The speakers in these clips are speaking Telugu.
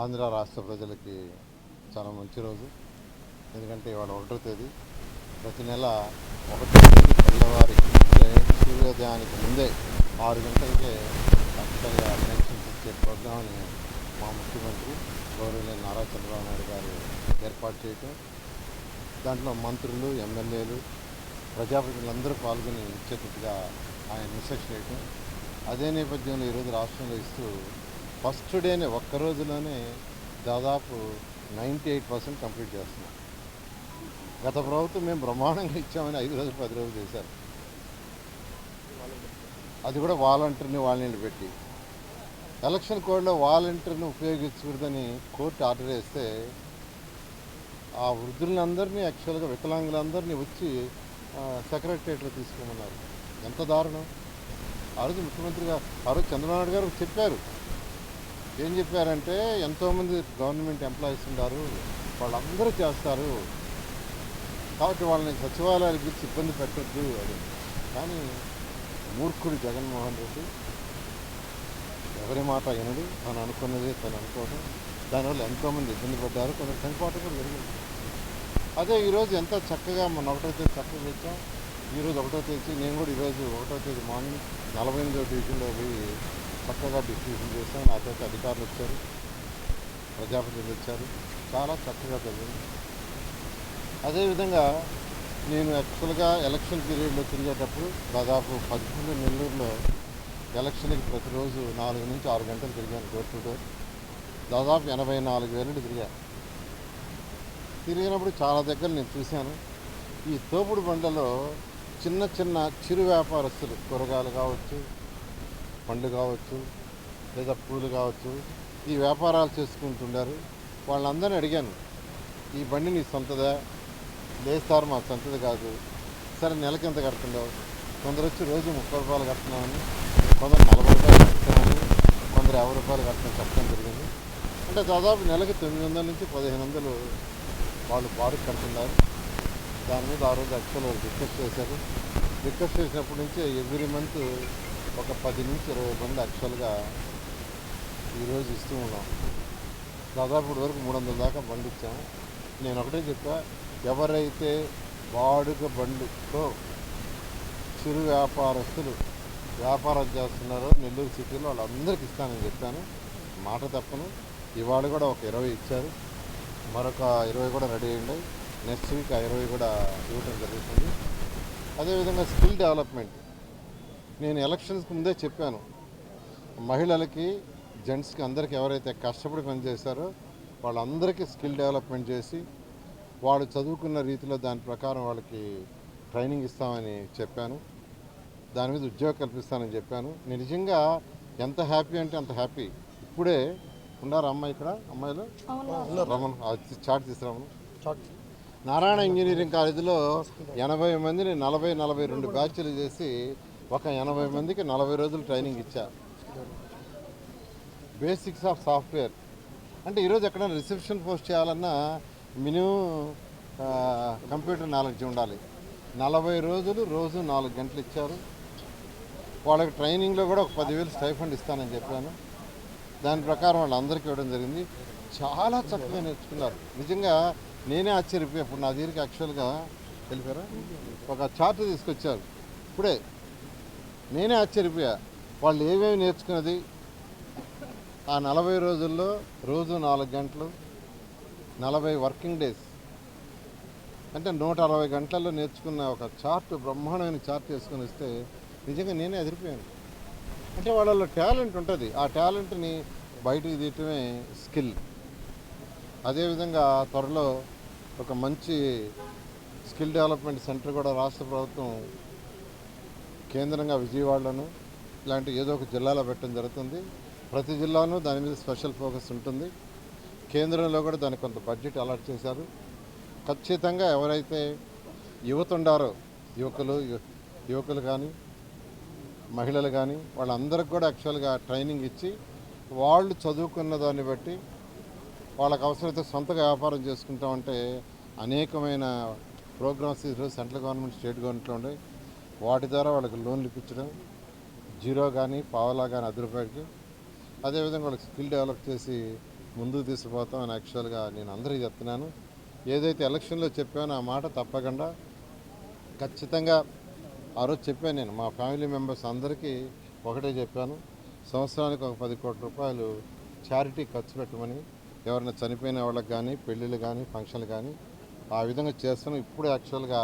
ఆంధ్ర రాష్ట్ర ప్రజలకి చాలా మంచి రోజు. ఎందుకంటే ఇవాళ ఒకటో తేదీ. ప్రతి నెల ఒకటో తేదీ తెల్లవారి సూర్యోదయానికి ముందే ఆరు గంటలకే ఖచ్చితంగా పెన్షన్స్ ఇచ్చే ప్రోగ్రామ్ని మా ముఖ్యమంత్రి గౌరవనీయ నారా చంద్రబాబు నాయుడు గారు ఏర్పాటు చేయటం. దాంట్లో మంత్రులు ఎమ్మెల్యేలు ప్రజాప్రతినిధులందరూ పాల్గొని ఇచ్చేటట్టుగా ఆయన ఇన్స్ట్రక్షన్ చేయటం. అదే నేపథ్యంలో ఈరోజు రాష్ట్రంలో ఇస్తూ ఫస్ట్ డేనే ఒక్క రోజులోనే దాదాపు నైంటీ ఎయిట్ పర్సెంట్ కంప్లీట్ చేస్తున్నాం. గత ప్రభుత్వం మేము బ్రహ్మాండంగా ఇచ్చామని ఐదు రోజులు పది రోజులు చేశారు. అది కూడా వాలంటీర్ని వాళ్ళని పెట్టి. ఎలక్షన్ కోడ్లో వాలంటీర్ని ఉపయోగించకూడదని కోర్టు ఆర్డర్ వేస్తే ఆ వృద్ధులందరినీ యాక్చువల్గా వికలాంగులందరినీ వచ్చి సెక్రటరియట్లో తీసుకోమన్నారు. ఎంత దారుణం. ఆ రోజు ముఖ్యమంత్రిగా ఆ రోజు చంద్రబాబు నాయుడు గారు చెప్పారు. ఏం చెప్పారంటే ఎంతోమంది గవర్నమెంట్ ఎంప్లాయీస్ ఉన్నారు వాళ్ళందరూ చేస్తారు. కాబట్టి వాళ్ళని సచివాలయాలకు ఇబ్బంది పెట్టద్దు అది కానీ మూర్ఖుడు జగన్మోహన్ రెడ్డి ఎవరి మాట వినడు. తను అనుకున్నది తను అనుకోవడం దానివల్ల ఎంతోమంది ఇబ్బంది పడ్డారు. కొంత చనిపోవటం కూడా జరిగింది. అదే ఈరోజు ఎంత చక్కగా మన ఒకటో తేదీ చక్కగా తెచ్చాం ఈరోజు ఒకటో తేదీ నేను కూడా ఈరోజు ఒకటో తేదీ మార్నింగ్ నలభై ఎనిమిదో డివిజన్లో పోయి చక్కగా డిస్ట్రిబ్యూషన్ చేశాను నాతో అధికారులు వచ్చారు. ప్రజాప్రతినిధులు వచ్చారు. చాలా చక్కగా జరిగింది. అదేవిధంగా నేను యాక్చువల్గా ఎలక్షన్ పీరియడ్లో తిరిగేటప్పుడు దాదాపు పదకొండు నెల్లూరులో ఎలక్షన్కి ప్రతిరోజు నాలుగు నుంచి ఆరు గంటలు తిరిగాను డోర్ టు డోర్ దాదాపు ఎనభై నాలుగు వేలు తిరిగాను. తిరిగినప్పుడు చాలా దగ్గర నేను చూశాను. ఈ తోపుడు బండలో చిన్న చిన్న చిరు వ్యాపారస్తులు కూరగాయలు కావచ్చు పండ్లు కావచ్చు లేదా పూలు కావచ్చు ఈ వ్యాపారాలు చేసుకుంటుండారు. వాళ్ళందరినీ అడిగాను ఈ బండి నీ సొంతదా? లేదు సార్ మా సొంతది కాదు. సరే నెలకి ఎంత కడుతుండవు కొందరు వచ్చి రోజు ముప్పై రూపాయలు కడుతున్నామని కొందరు నలభై రూపాయలు కడుతున్నామని కొందరు యాభై రూపాయలు కట్టడం చెప్పడం జరిగింది. అంటే దాదాపు నెలకి తొమ్మిది వందల నుంచి పదిహేను వందలు వాళ్ళు బాడీకి కడుతున్నారు. దాని మీద ఆ రోజు యాక్చువల్ వాళ్ళు రిక్వెస్ట్ చేశారు. రిక్వెస్ట్ చేసినప్పటి నుంచి ఎవ్రీ మంత్ ఒక పది నుంచి ఇరవై మంది యాక్చువల్గా ఈరోజు ఇస్తూ ఉన్నాం. దాదాపు ఇప్పటి వరకు మూడు వందల దాకా బండి ఇచ్చాము. నేను ఒకటే చెప్పా ఎవరైతే వాడుక బండితో చిరు వ్యాపారస్తులు వ్యాపారం చేస్తున్నారో నెల్లూరు సిటీలో వాళ్ళందరికీ ఇస్తానని చెప్పాను. మాట తప్పను. ఇవాళ కూడా ఒక ఇరవై ఇచ్చారు. మరొక ఇరవై కూడా రెడీ అయ్యండి నెక్స్ట్ వీక్ ఆ ఇరవై కూడా ఇవ్వటం జరుగుతుంది. అదేవిధంగా స్కిల్ డెవలప్మెంట్. నేను ఎలక్షన్స్కి ముందే చెప్పాను. మహిళలకి జెంట్స్కి అందరికీ ఎవరైతే కష్టపడి పనిచేశారో వాళ్ళందరికీ స్కిల్ డెవలప్మెంట్ చేసి వాళ్ళు చదువుకున్న రీతిలో దాని ప్రకారం వాళ్ళకి ట్రైనింగ్ ఇస్తామని చెప్పాను. దాని మీద ఉద్యోగం కల్పిస్తానని చెప్పాను. నేను నిజంగా ఎంత హ్యాపీ అంటే అంత హ్యాపీ. ఇప్పుడే ఉన్నారు అమ్మాయి ఇక్కడ? అమ్మాయిలు? రమణ చాట్ తీసుకురామను. నారాయణ ఇంజనీరింగ్ కాలేజీలో ఎనభై మందిని నలభై నలభై రెండు బ్యాచ్లు చేసి ఒక ఎనభై మందికి నలభై రోజులు ట్రైనింగ్ ఇచ్చా. Basics of software. అంటే ఈరోజు ఎక్కడైనా రిసెప్షన్ పోస్ట్ చేయాలన్నా మినిమం కంప్యూటర్ నాలెడ్జ్ ఉండాలి. నలభై రోజులు రోజు నాలుగు గంటలు ఇచ్చారు. వాళ్ళకి ట్రైనింగ్లో కూడా ఒక పదివేలు స్టైఫండ్ ఇస్తానని చెప్పాను. దాని ప్రకారం వాళ్ళందరికీ ఇవ్వడం జరిగింది. చాలా చక్కగా నేర్చుకున్నారు. నిజంగా నేనే ఆశ్చర్యపోయి అప్పుడు నా దగ్గరికి యాక్చువల్గా వెళ్ళిపోయారా? ఒక చార్ట్ తీసుకొచ్చారు. ఇప్పుడే నేనే ఆశ్చర్యపోయా. వాళ్ళు ఏమేమి నేర్చుకున్నది? ఆ నలభై రోజుల్లో రోజు నాలుగు గంటలు నలభై వర్కింగ్ డేస్. అంటే నూట అరవై గంటల్లో నేర్చుకున్న ఒక చార్ట్ బ్రహ్మాండమైన చార్ట్ వేసుకొని వస్తే నిజంగా నేనే ఎదిరిపోయాను అంటే వాళ్ళలో టాలెంట్ ఉంటుంది. ఆ టాలెంట్ని బయటికి తీయటమే స్కిల్. అదేవిధంగా త్వరలో ఒక మంచి స్కిల్ డెవలప్మెంట్ సెంటర్ కూడా రాష్ట్ర ప్రభుత్వం కేంద్రంగా విజయవాడలోను ఇలాంటి ఏదో ఒక జిల్లాలో పెట్టడం జరుగుతుంది. ప్రతి జిల్లాను దాని మీద స్పెషల్ ఫోకస్ ఉంటుంది. కేంద్రంలో కూడా దానికి కొంత బడ్జెట్ అలాట్ చేశారు. ఖచ్చితంగా ఎవరైతే యువత ఉండారో యువకులు యువకులు కానీ మహిళలు కానీ వాళ్ళందరికి కూడా యాక్చువల్గా ట్రైనింగ్ ఇచ్చి వాళ్ళు చదువుకున్న దాన్ని బట్టి వాళ్ళకి అవసరమైతే సొంతగా వ్యాపారం చేసుకుంటామంటే అనేకమైన ప్రోగ్రామ్స్ ఈరోజు సెంట్రల్ గవర్నమెంట్ స్టేట్ గవర్నమెంట్లో ఉన్నాయి వాటి ద్వారా వాళ్ళకి లోన్లు ఇప్పించడం జీరో కానీ పావలా కానీ అది రూపాయలకి అదేవిధంగా వాళ్ళకి స్కిల్ డెవలప్ చేసి ముందుకు తీసుకుపోతాం అని యాక్చువల్గా నేను అందరికీ చెప్తున్నాను. ఏదైతే ఎలక్షన్లో చెప్పానో ఆ మాట తప్పకుండా ఖచ్చితంగా ఆ రోజు చెప్పాను నేను. మా ఫ్యామిలీ మెంబర్స్ అందరికీ ఒకటే చెప్పాను. సంవత్సరానికి ఒక పది కోట్ల రూపాయలు చారిటీ ఖర్చు పెట్టమని ఎవరైనా చనిపోయిన వాళ్ళకి కానీ పెళ్ళిళ్ళు కానీ ఫంక్షన్లు కానీ ఆ విధంగా చేస్తాను ఇప్పుడు యాక్చువల్గా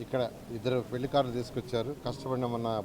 ఇక్కడ ఇద్దరు పెళ్ళి కార్లు తీసుకొచ్చారు. కష్టపడిన మొన్న